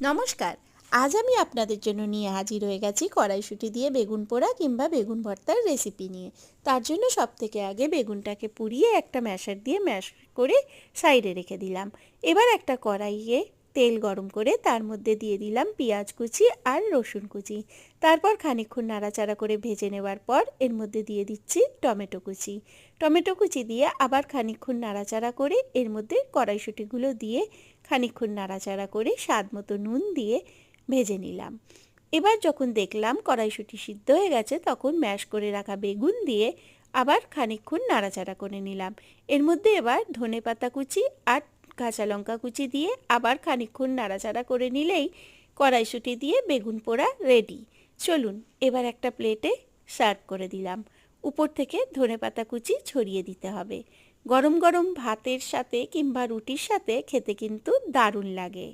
নমস্কার। আজ আমি আপনাদের জন্য নিয়ে হাজির হয়ে গেছি কড়াইশুটি দিয়ে বেগুন পোড়া কিংবা বেগুন ভর্তার রেসিপি নিয়ে। তার জন্য সব থেকে আগে বেগুনটাকে পুড়িয়ে একটা ম্যাশার দিয়ে ম্যাশ করে সাইডে রেখে দিলাম। এবার একটা কড়াইয়ে তেল গরম করে তার মধ্যে দিয়ে দিলাম পেঁয়াজ কুচি আর রসুন কুচি। তারপর খানিকক্ষণ নাড়াচাড়া করে ভেজে নেওয়ার পর এর মধ্যে দিয়ে দিচ্ছি টমেটো কুচি। টমেটো কুচি দিয়ে আবার খানিকক্ষণ নাড়াচাড়া করে এর মধ্যে কড়াইশুঁটিগুলো দিয়ে খানিকক্ষণ নাড়াচাড়া করে স্বাদ মতো নুন দিয়ে ভেজে নিলাম। এবার যখন দেখলাম কড়াইশুঁটি সিদ্ধ হয়ে গেছে তখন ম্যাশ করে রাখা বেগুন দিয়ে আবার খানিকক্ষণ নাড়াচাড়া করে নিলাম। এর মধ্যে এবার ধনে পাতা কুচি আর কাঁচা লঙ্কা কুচি দিয়ে আবার খানিক্ষণ নাড়াচাড়া করে নিলেই কড়াইশুটি দিয়ে বেগুন পোড়া রেডি চলুন, এবার একটা প্লেটে সার্ভ করে দিলাম। উপর থেকে ধনে পাতা কুচি ছড়িয়ে দিতে হবে। গরম গরম ভাতের সাথে কিংবা রুটির সাথে খেতে কিন্তু দারুণ লাগে।